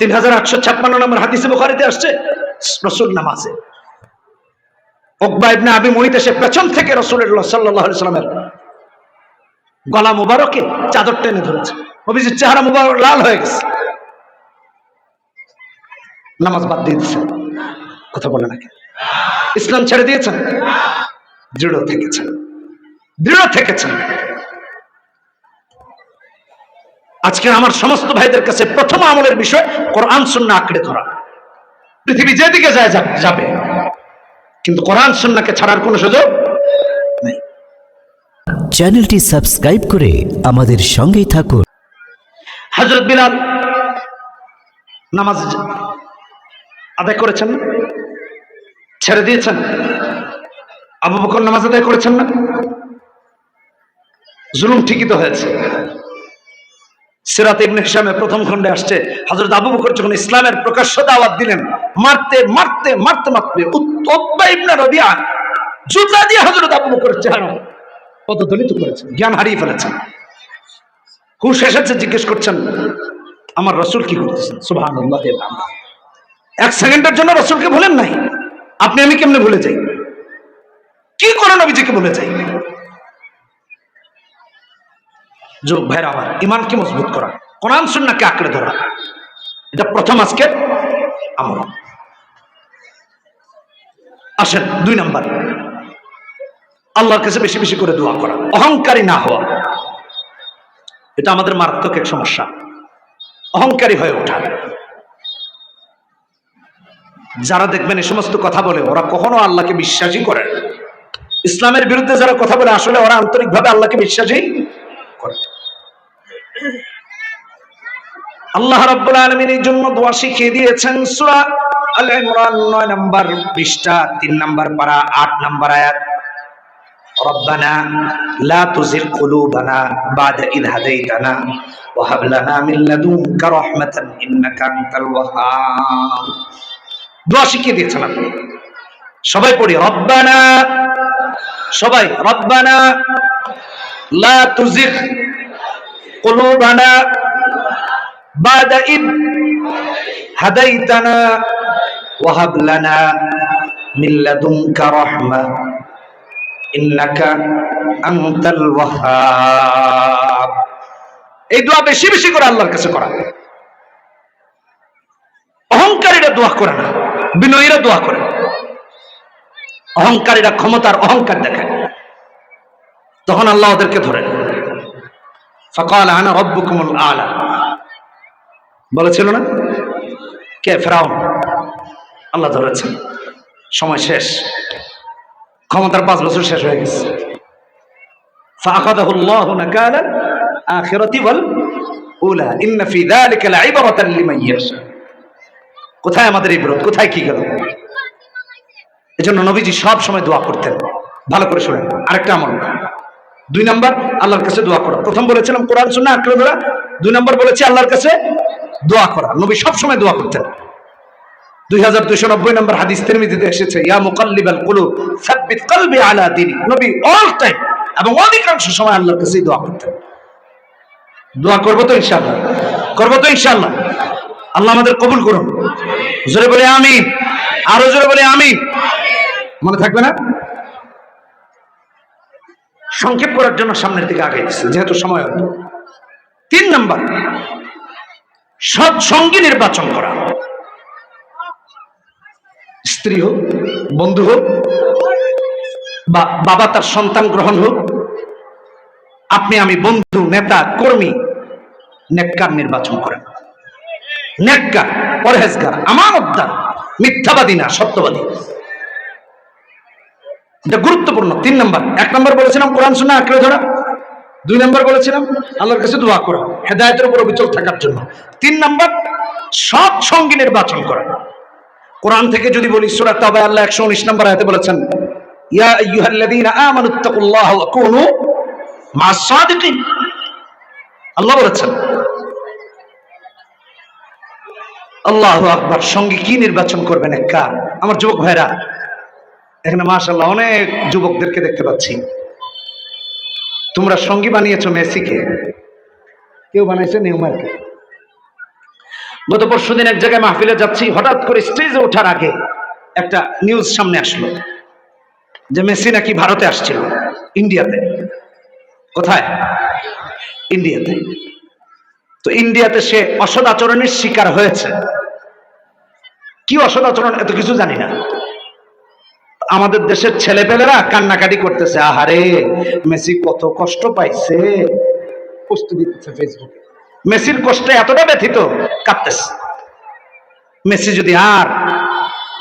তিন হাজার আটশো ছাপ্পান্ন নম্বর হাদিসে বুখারিতে আসছে, রসুল নামাজে। ওকবা আবি মহিত এসে পেছন থেকে সাল্লাহ সাল্লামের গলা মুবারকে চাদর টেনে ধরেছে। নবীজির চেহারা মুবারক লাল হয়ে গেছে। নামাজ বাদ দিয়ে দিচ্ছেন কথা বলে নাকি? ইসলাম ছেড়ে দিয়েছেন? দৃঢ় থেকেছেন। দৃঢ় থেকেছেন। আজকে আমার সমস্ত ভাইদের কাছে প্রথম আমলের বিষয় কোরআন সুন্না আঁকড়ে ধরা। পৃথিবী যেদিকে যায় যাবে। কিন্তু কোরআন সুন্নাকে ছাড়ার কোনো সুযোগ নেই। চ্যানেলটি সাবস্ক্রাইব করে আমাদের সঙ্গেই থাকুন। হজরত বিলাল নামাজ আদায় করেছেন না? ছেড়ে দিয়েছেন? আবু বকর নামাজ আদায় করেছেন না? জুলুম ঠিকই তো হয়েছে। সিরাত ইবনে হিসামে প্রথম খণ্ডে আসছে। হযরত আবু বকর যখন ইসলামের প্রকাশ্য দাওয়াত দিলেন, মারতে মারতে মারতে মারতে উত্তবা ইবনে রবিআ জুতা দিয়ে হযরত আবু বকর চেহারা পদদলিত করেছেন জ্ঞান হারিয়ে ফেলেছেন হুশ এসেছে, জিজ্ঞেস করছেন, আমার রসুল কি করতেছেন? সুবাহান এক সেকেন্ডের জন্য রসুলকে ভুলেন নাই। আপনি আমি কেমনে ভুলে যাই? কি করে নবীজিকে ভুলে যাই? যুবক ভাইরা আমার ইমানকে মজবুত করা, কোরআন সুন্নাকে আঁকড়ে ধরা, এটা প্রথম আজকে আমল। আসেন, দুই নাম্বার। আল্লাহর কাছে বেশি বেশি করে দোয়া করা, অহংকারী না হওয়া। এটা আমাদের মারাত্মক এক সমস্যা। অহংকারী হয়ে ওঠা। যারা দেখবেন এই সমস্ত কথা বলে, ওরা কখনো আল্লাহকে বিশ্বাসই করে ইসলামের বিরুদ্ধে যারা কথা বলে, আসলে ওরা আন্তরিকভাবে আল্লাহকে বিশ্বাসই করে আল্লাহ রাব্বুল আলামিন এই জন্য দোয়া শিখিয়ে দিয়েছেন সূরা আল ইমরান 9 নাম্বার পৃষ্ঠা 3 নাম্বার পারা 8 নাম্বার আয়াত ربنا لا تزغ قلوبنا بعد إذ هديتنا وهب لنا من لدنك رحمة إنك أنت الوهاب দোয়া শিখিয়ে দিয়েছেন আপনি সবাই পড়ি রব্বানা সবাই রব্বানা লা তুজিগ قلوبنا بعد إذ هديتنا وهب لنا من لدنك رحمة ইন্নাকা আনতাল ওয়াহ্হাব এই দোয়া বেশি বেশি করে আল্লাহর কাছে করা অহংকারীরা দোয়া করে না বিনয়ীরা দোয়া করে অহংকারীরা ক্ষমতার অহংকার দেখায় তখন আল্লাহ ওদেরকে ধরেন ফকাল আনা রব্বুকুমুল আলা বলেছিল না? কে? ফেরাও আল্লাহ ধরেছে। সময় শেষ। ক্ষমতার পাঁচ বছর শেষ হয়ে গেছে। কোথায় আমাদের এই কোথায় কি নবীজি দোয়া করতেন। ভালো করে শোনেন। আরেকটা দুই আল্লাহর কাছে দোয়া করো। প্রথম বলেছিলাম, কোরআন শুনে আঁকড়ে দুই নম্বর বলেছি, আল্লাহর কাছে দোয়া করা। নবী সব সময় দোয়া করতেন। সময় দোয়া করতেন। আমাদের কবুল করুন। জোরে বলে আমি আরও জোরে বলে আমি মনে থাকবে না? সংক্ষেপ করার জন্য সামনের দিকে আগে যেহেতু সময়। তিন নাম্বার সৎ সঙ্গী নির্বাচন করা। স্ত্রী হোক, বন্ধু হোক, বা বাবা তার সন্তান গ্রহণ হোক, আপনি আমি বন্ধু, নেতা, কর্মী, নেককার নির্বাচন করেন। নেককার, পরহেজগার আমানতদার মিথ্যাবাদী না, সত্যবাদী। এটা গুরুত্বপূর্ণ। তিন নম্বর, এক নম্বর বলেছিলাম, কোরআন শুনে আঁকড়ে ধরা। দুই নম্বর বলেছিলাম, আল্লাহর কাছে দোয়া করা, হেদায়তের উপর অবিচল থাকার জন্য। তিন নম্বর, সৎ সঙ্গী নির্বাচন করা। কোরআন থেকে যদি বলি, সূরা তাওবা, আল্লাহ 119 নম্বর আয়াতে বলেছেন, ইয়া আইয়ুহাল্লাযীনা আমানুত্তাকুল্লাহ ওয়া কুনু মা'আস সাদিকিন। আল্লাহ বলেছেন, আল্লাহু আকবার, সঙ্গে কি নির্বাচন করবেন এক কার আমার যুবক ভাইরা, এখানে মাশাআল্লাহ অনেক যুবকদেরকে দেখতে পাচ্ছি। তোমরা সঙ্গী বানিয়েছো মেসিকে? কেউ বানাইছে নিউমারকে গত পরশু দিন এক জায়গায় মাহফিলে যাচ্ছি, হঠাৎ করে স্টেজে ওঠার আগে একটা নিউজ সামনে আসলো যে মেসি নাকি ভারতে আসছিল, ইন্ডিয়াতে। কোথায়? ইন্ডিয়াতে। তো ইন্ডিয়াতে সে অসৎ আচরণের শিকার হয়েছে। কি অসৎ আচরণ এত কিছু জানি না। আমাদের দেশের ছেলেপেলেরা কান্নাকাটি করতেছে। আহারে, মেসি কত কষ্ট পাইছে। দিতেছে ফেসবুকে। মেসির কষ্টে এতটা ব্যথিত কাঁদতেছে মেসি যদি আর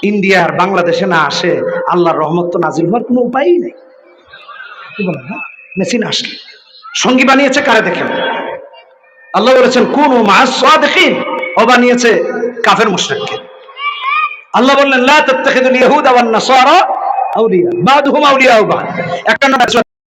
ইন্ডিয়া আর বাংলাদেশে না আসে, আল্লাহর রহমত তো নাজিল হওয়ার কোনো উপায়ই নেই? মেসি না আসলে। সঙ্গী বানিয়েছে কারে দেখেন? আল্লাহ বলেছেন, কোন দেখিন ও বানিয়েছে কাফের মুশরিককে। আল্লাহ বললেন, লা তাত্তাখিদুল ইয়াহুদা ওয়ান নাসারা। আউলিয়া বাদ হুম আউলিয়া বাদ। একটা না